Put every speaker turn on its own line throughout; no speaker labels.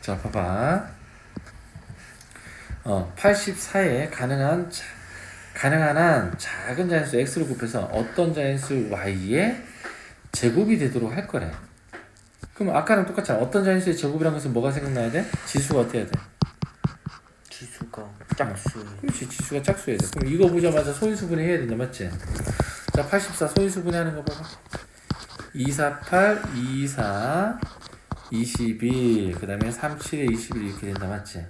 자, 봐봐. 어, 84에 가능한 자, 가능한 한 작은 자연수 x를 곱해서 어떤 자연수 y의 제곱이 되도록 할 거래. 그럼 아까랑 똑같잖아. 어떤 자연수의 제곱이란 것은 뭐가 생각나야 돼? 지수가 어때야 돼?
지수가 짝수.
그렇지. 지수가 짝수여야 돼. 그럼 이거 보자마자 소인수분해 해야 된다. 맞지? 자, 84 소인수분해 하는 거 봐봐. 248, 24, 21, 그 다음에 37에 21 이렇게 된다. 맞지?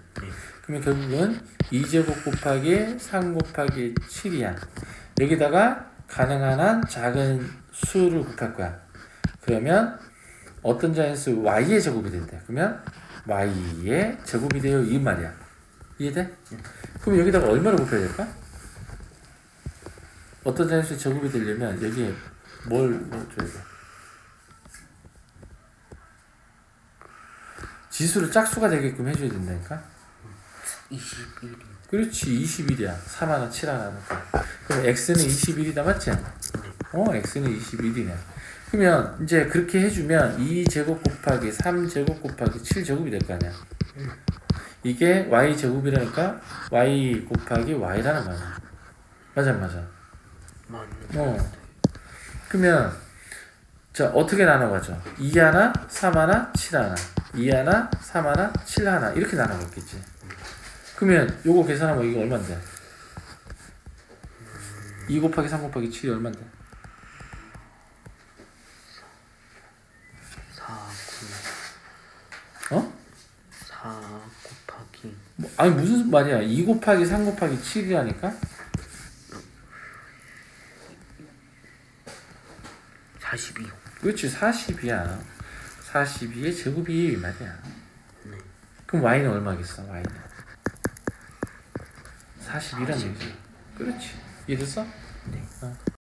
그러면 결국은 2제곱 곱하기 3 곱하기 7이야. 여기다가 가능한 한 작은 수를 곱할 거야. 그러면 어떤 자연수 y의 제곱이 된대. 그러면 y의 제곱이 돼요. 이 말이야. 이해돼? 그럼 여기다가 얼마를 곱해야 될까? 어떤 자연수의 제곱이 되려면 여기에 뭘, 뭘 줘야 돼? 지수를 짝수가 되게끔 해줘야 된다니까?
21이.
그렇지 21이야. 3 하나 7 하나 하니까. 그럼 x는 21이다 맞지? 어 x는 21이네. 그러면 이제 그렇게 해주면 2제곱 곱하기 3제곱 곱하기 7제곱이 될 거 아니야? 이게 y제곱이라니까 y 곱하기 y라는 거 아니야. 맞아 안 맞아. 어. 그러면 자 어떻게 나눠가죠? 2 하나 3 하나 7 하나 2 하나 3 하나 7 하나 이렇게 나눠갔겠지 그러면 요거 계산하면 이게 얼만데 2 곱하기 3 곱하기 7이 얼만데
4, 9.
어?
4 곱하기.
뭐, 아니 무슨 말이야 2 곱하기 3 곱하기 7이라니까
42.
그렇지 40이야 42의 제곱이 이 말이야 그럼 y는 얼마겠어 y는 42라는 얘기지 그렇지 이해됐어?
네.
어.